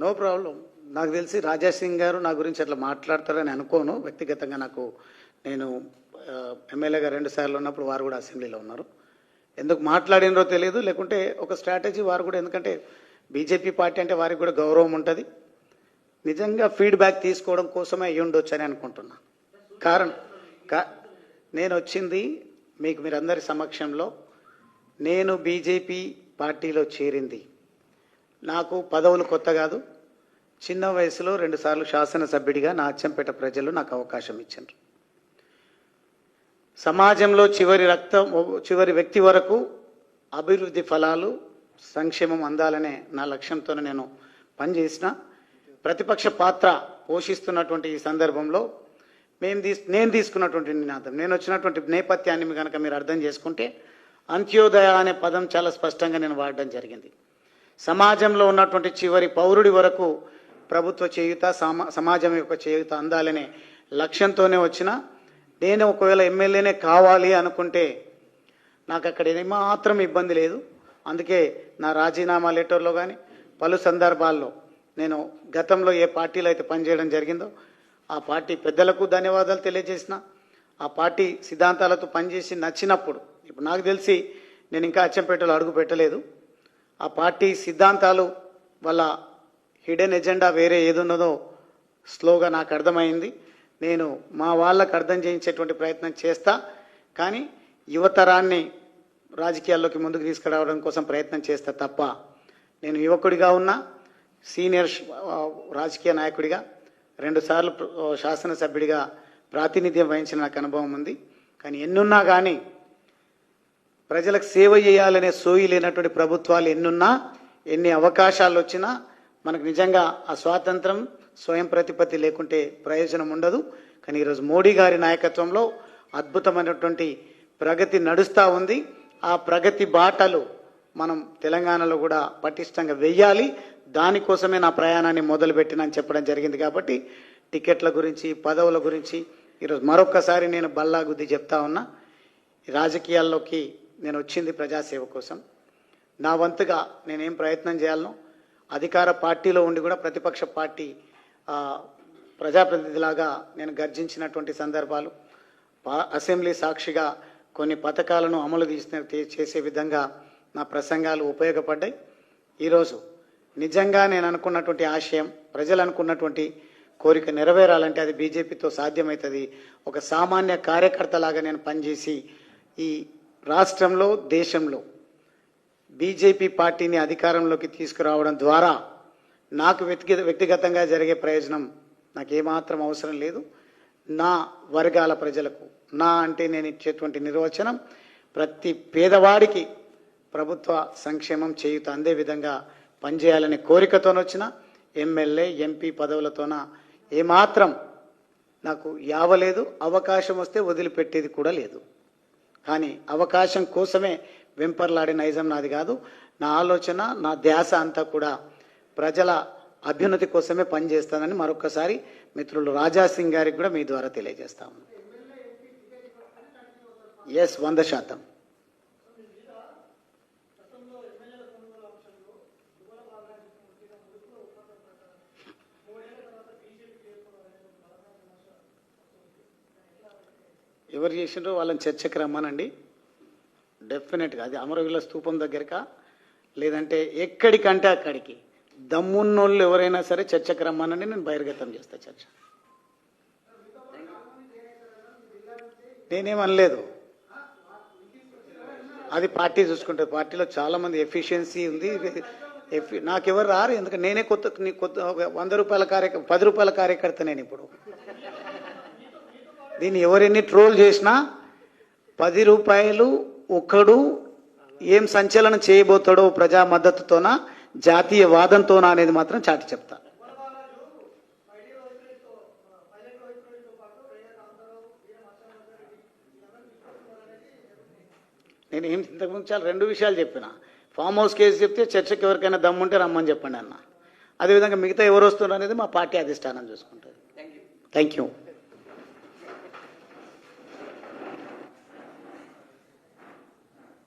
No problem నాకు తెలిసి రాజాసింగ్ గారు నా గురించి అట్లా మాట్లాడతారని అనుకోను. వ్యక్తిగతంగా నాకు నేను ఎమ్మెల్యేగా రెండు సార్లు ఉన్నప్పుడు వారు కూడా అసెంబ్లీలో ఉన్నారు. ఎందుకు మాట్లాడినరో తెలియదు. లేకుంటే ఒక స్ట్రాటజీ వారు కూడా ఎందుకంటే బీజేపీ పార్టీ అంటే వారికి కూడా గౌరవం ఉంటుంది. నిజంగా ఫీడ్బ్యాక్ తీసుకోవడం కోసమే అయ్యి ఉండొచ్చు అని అనుకుంటున్నా. కారణం కా నేను వచ్చింది మీకు మీరందరి సమక్షంలో. నేను బీజేపీ పార్టీలో చేరింది. నాకు పదవులు కొత్త కాదు. చిన్న వయసులో రెండుసార్లు శాసనసభ్యుడిగా నా అచ్చంపేట ప్రజలు నాకు అవకాశం ఇచ్చారు సమాజంలో చివరి రక్తం చివరి వ్యక్తి వరకు అభివృద్ధి ఫలాలు సంక్షేమం అందాలనే నా లక్ష్యంతో నేను పనిచేసిన. ప్రతిపక్ష పాత్ర పోషిస్తున్నటువంటి ఈ సందర్భంలో మేము తీసు నేను తీసుకున్నటువంటి నినాదం. నేను వచ్చినటువంటి నేపథ్యాన్ని కనుక మీరు అర్థం చేసుకుంటే అంత్యోదయ అనే పదం చాలా స్పష్టంగా నేను వాడడం జరిగింది. సమాజంలో ఉన్నటువంటి చివరి పౌరుడి వరకు ప్రభుత్వ చేయుత సమా సమాజం యొక్క చేయుత అందాలనే లక్ష్యంతోనే వచ్చిన నేను ఒకవేళ ఎమ్మెల్యేనే కావాలి అనుకుంటే నాకు అక్కడ ఏమాత్రం ఇబ్బంది లేదు. అందుకే నా రాజీనామా లెటర్లో కానీ పలు సందర్భాల్లో నేను గతంలో ఏ పార్టీలో అయితే పనిచేయడం జరిగిందో ఆ పార్టీ పెద్దలకు ధన్యవాదాలు తెలియజేసిన ఆ పార్టీ సిద్ధాంతాలతో పనిచేసి నచ్చినప్పుడు ఇప్పుడు నాకు తెలిసి నేను ఇంకా అచ్చంపేటలో అడుగు పెట్టలేదు. ఆ పార్టీ సిద్ధాంతాలు వాళ్ళ హిడెన్ ఎజెండా వేరే ఏదున్నదో స్లోగా నాకు అర్థమైంది. నేను మా వాళ్ళకు అర్థం చేయించేటువంటి ప్రయత్నం చేస్తా. కానీ యువతరాన్ని రాజకీయాల్లోకి ముందుకు తీసుకురావడం కోసం ప్రయత్నం చేస్తా తప్ప నేను యువకుడిగా ఉన్నా సీనియర్ రాజకీయ నాయకుడిగా రెండుసార్లు శాసనసభ్యుడిగా ప్రాతినిధ్యం వహించిన నాకు అనుభవం ఉంది. కానీ ఎన్నున్నా కానీ ప్రజలకు సేవ చేయాలనే సోయి లేనటువంటి ప్రభుత్వాలు ఎన్నున్నా ఎన్ని అవకాశాలు వచ్చినా మనకు నిజంగా ఆ స్వాతంత్రం స్వయం ప్రతిపత్తి లేకుంటే ప్రయోజనం ఉండదు. కానీ ఈరోజు మోడీ గారి నాయకత్వంలో అద్భుతమైనటువంటి ప్రగతి నడుస్తూ ఉంది. ఆ ప్రగతి బాటలు మనం తెలంగాణలో కూడా పటిష్టంగా వెయ్యాలి. దానికోసమే నా ప్రయాణాన్ని మొదలుపెట్టినని చెప్పడం జరిగింది కాబట్టి టికెట్ల గురించి పదవుల గురించి ఈరోజు మరొక్కసారి నేను బల్లా గుద్ది చెప్తా ఉన్నా. రాజకీయాల్లోకి నేను వచ్చింది ప్రజాసేవ కోసం. నా వంతుగా నేనేం ప్రయత్నం చేయాలనో అధికార పార్టీలో ఉండి కూడా ప్రతిపక్ష పార్టీ ప్రజాప్రతినిధిలాగా నేను గర్జించినటువంటి సందర్భాలు పా- అసెంబ్లీ సాక్షిగా కొన్ని పథకాలను అమలు తీసిన చేసే విధంగా నా ప్రసంగాలు ఉపయోగపడ్డాయి. ఈరోజు నిజంగా నేను అనుకున్నటువంటి ఆశయం ప్రజలు అనుకున్నటువంటి కోరిక నెరవేరాలంటే అది బీజేపీతో సాధ్యమవుతుంది. ఒక సామాన్య కార్యకర్తలాగా నేను పనిచేసి ఈ రాష్ట్రంలో దేశంలో బీజేపీ పార్టీని అధికారంలోకి తీసుకురావడం ద్వారా నాకు వ్యక్తిగత వ్యక్తిగతంగా జరిగే ప్రయోజనం నాకు ఏమాత్రం అవసరం లేదు. నా వర్గాల ప్రజలకు నా అంటే నేను ఇచ్చేటువంటి నిర్వచనం ప్రతి పేదవాడికి ప్రభుత్వ సంక్షేమం చేయుత అందే విధంగా పనిచేయాలనే కోరికతోనొచ్చిన ఎమ్మెల్యే ఎంపీ పదవులతోన ఏమాత్రం నాకు యావలేదు అవకాశం వస్తే వదిలిపెట్టేది కూడా లేదు. కానీ అవకాశం కోసమే వెంపర్లాడే నైజం నాది కాదు. నా ఆలోచన నా ధ్యాస అంతా కూడా ప్రజల అభ్యున్నతి కోసమే పనిచేస్తానని మరొకసారి మిత్రులు రాజాసింగ్ గారికి కూడా మీ ద్వారా తెలియజేస్తాము ఎస్ వంద శాతం. ఎవరు చేసిండ్రో వాళ్ళని చర్చకు రమ్మనండి. డెఫినెట్గా అది అమరవీల స్తూపం దగ్గరకా? లేదంటే ఎక్కడికంటే అక్కడికి? దమ్మున్నోళ్ళు ఎవరైనా సరే చర్చకు రమ్మనండి నేను బహిర్గతం చేస్తా చర్చ. నేనేమనలేదు అది పార్టీ చూసుకుంటుంది పార్టీలో చాలామంది ఎఫిషియన్సీ ఉంది. ఎఫి నాకెవరు రారు ఎందుకంటే నేనే కొత్త నీ కొత్త ఒక వంద రూపాయల కార్యక పది రూపాయల కార్యకర్త నేను ఇప్పుడు. దీన్ని ఎవరెన్ని ట్రోల్ చేసినా పది రూపాయలు ఒకడు ఏం సంచలనం చేయబోతాడో ప్రజా మద్దతుతోనా జాతీయ వాదంతోనా అనేది మాత్రం చాటి చెప్తా. నేను ఏం ఇంతకుముందు చాలా రెండు విషయాలు చెప్పిన. ఫామ్ హౌస్ కేసు చెప్తే చర్చకి ఎవరికైనా దమ్ముంటే రమ్మని చెప్పండి అన్న. అదేవిధంగా మిగతా ఎవరు వస్తున్నారు అనేది మా పార్టీ అధిష్టానం చూసుకుంటుంది. Thank you